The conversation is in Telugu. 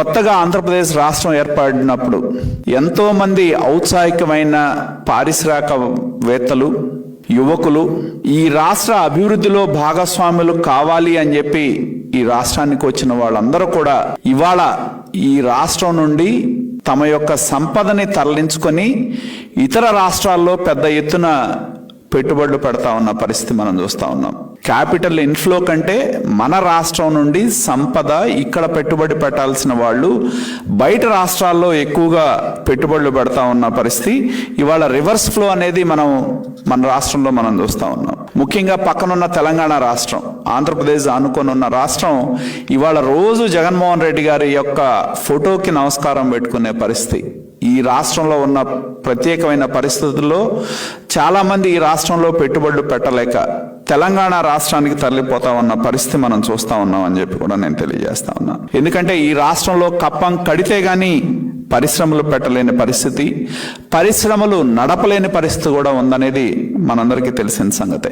కొత్తగా ఆంధ్రప్రదేశ్ రాష్ట్రం ఏర్పడినప్పుడు ఎంతోమంది ఔత్సాహికమైన పారిశ్రామికవేత్తలు యువకులు ఈ రాష్ట్ర అభివృద్ధిలో భాగస్వాములు కావాలి అని చెప్పి ఈ రాష్ట్రానికి వచ్చిన వాళ్ళందరూ కూడా ఇవాళ ఈ రాష్ట్రం నుండి తమ యొక్క సంపదని తరలించుకొని ఇతర రాష్ట్రాల్లో పెద్ద ఎత్తున పెట్టుబడులు పెడతా ఉన్న పరిస్థితి మనం చూస్తా ఉన్నాం. క్యాపిటల్ ఇన్ఫ్లో కంటే మన రాష్ట్రం నుండి సంపద ఇక్కడ పెట్టుబడి పెట్టాల్సిన వాళ్ళు బయట రాష్ట్రాల్లో ఎక్కువగా పెట్టుబడులు పెడతా ఉన్న పరిస్థితి ఇవాళ రివర్స్ ఫ్లో అనేది మనం మన రాష్ట్రంలో మనం చూస్తా ఉన్నాం. ముఖ్యంగా పక్కనున్న తెలంగాణ రాష్ట్రం ఆంధ్రప్రదేశ్ ఆనుకొని ఉన్న రాష్ట్రం ఇవాళ రోజు జగన్మోహన్ రెడ్డి గారి యొక్క ఫోటోకి నమస్కారం పెట్టుకునే పరిస్థితి. ఈ రాష్ట్రంలో ఉన్న ప్రత్యేకమైన పరిస్థితుల్లో చాలామంది ఈ రాష్ట్రంలో పెట్టుబడులు పెట్టలేక తెలంగాణ రాష్ట్రానికి తరలిపోతా ఉన్న పరిస్థితి మనం చూస్తా ఉన్నాం అని చెప్పి కూడా నేను తెలియజేస్తా ఉన్నాను ఎందుకంటే ఈ రాష్ట్రంలో కప్పం కడితే కానీ పరిశ్రమలు పెట్టలేని పరిస్థితి పరిశ్రమలు నడపలేని పరిస్థితి కూడా ఉందనేది మనందరికీ తెలిసిన సంగతే.